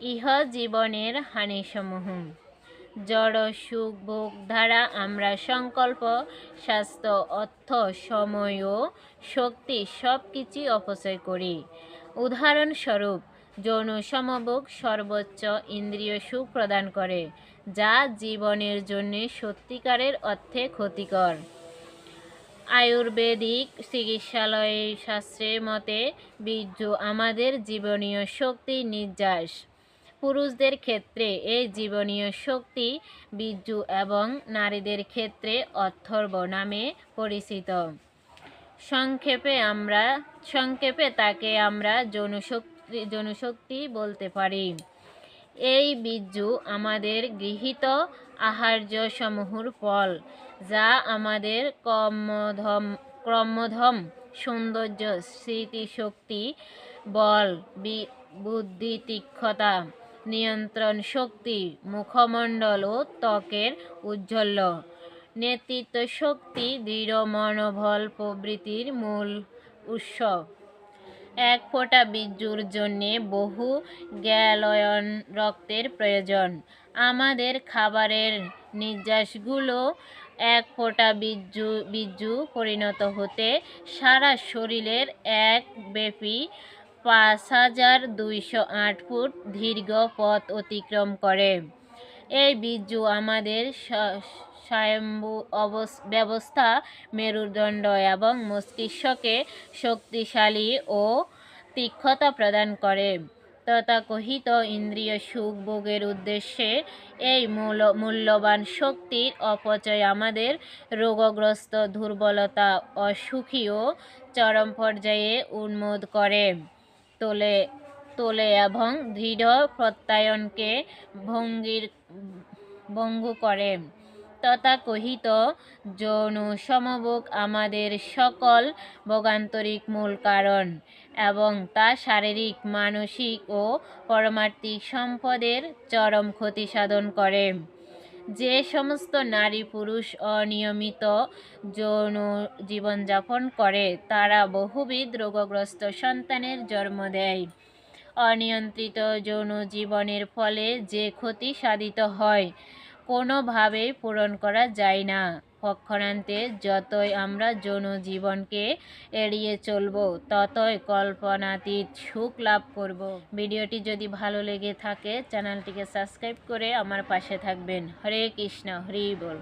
ইহ জীবনের হানিসমূহ। জড়, সুখ, ভোগ দ্বারা আমরা সংকল্প, স্বাস্থ্য, অর্থ, সময় ও শক্তি সব কিছুই অপচয় করি। উদাহরণস্বরূপ, যৌন সমভোগ সর্বোচ্চ ইন্দ্রিয় সুখ প্রদান করে, যা জীবনের জন্য সত্যিকারের অর্থে ক্ষতিকর। আয়ুর্বেদিক চিকিৎসালয় শাস্ত্রের মতে, বীর্য আমাদের জীবনীয় শক্তি নির্যাস। পুরুষদের ক্ষেত্রে এই জীবনীয় শক্তি বীর্যু এবং নারীদের ক্ষেত্রে অথর্ব নামে পরিচিত। সংক্ষেপে আমরা, সংক্ষেপে তাকে আমরা যৌনশক্তি যৌনশক্তি বলতে পারি। এই বীর্যু আমাদের গৃহীত আহার্য সমূহর ফল, যা আমাদের কর্মধম, ক্রমধম, সৌন্দর্য, স্মৃতিশক্তি, বল বুদ্ধি তীক্ষতা নিয়ন্ত্রণ শক্তি মুখমণ্ডল ও ত্বকের উজ্জ্বল্য নেতৃত্ব শক্তি দৃঢ় মনোবল প্রবৃত্তির মূল উৎস। এক ফোঁটা বীর্যুর জন্যে বহু গ্যালয়ন রক্তের প্রয়োজন। আমাদের খাবারের নির্যাসগুলো এক ফোঁটা বীর্যু বীর্যু পরিণত হতে সারা শরীরের এক ব্যাপী পাঁচ হাজার দুইশো আট ফুট দীর্ঘ পথ অতিক্রম করে। এই বীর্যু আমাদের স্বয়ম্ভু ব্যবস্থা, মেরুদণ্ড এবং মস্তিষ্ককে শক্তিশালী ও তীক্ষতা প্রদান করে। তথাকথিত ইন্দ্রিয় সুখ ভোগের উদ্দেশ্যে এই মূল, মূল্যবান শক্তির অপচয় আমাদের রোগগ্রস্ত দুর্বলতা, অসুখী ও চরম পর্যায়ে উন্মোদ করে। তোলে তোলে এবং দৃঢ় প্রত্যয়নকে ভঙ্গির, ভঙ্গ করে। তথাকথিত যৌন সমভোগ আমাদের সকল ভোগান্তরিক মূল কারণ এবং তা শারীরিক, মানসিক ও পরমার্থিক সম্পদের চরম ক্ষতি সাধন করে। যে সমস্ত নারী, পুরুষ অনিয়মিত যৌন জীবনযাপন করে, তারা বহুবিধ রোগগ্রস্ত সন্তানের জন্ম দেয়। অনিয়ন্ত্রিত যৌন জীবনের ফলে যে ক্ষতি সাধিত হয়, কোনোভাবেই পূরণ করা যায় না। পক্ষান্তে যতই আমরা যৌন জীবনকে এড়িয়ে চলব, ততই কল্পনাতীত সুখ লাভ করব। ভিডিওটি যদি ভালো লেগে থাকে, চ্যানেলটিকে সাবস্ক্রাইব করে আমার পাশে থাকবেন। হরে কৃষ্ণ, হরি বল।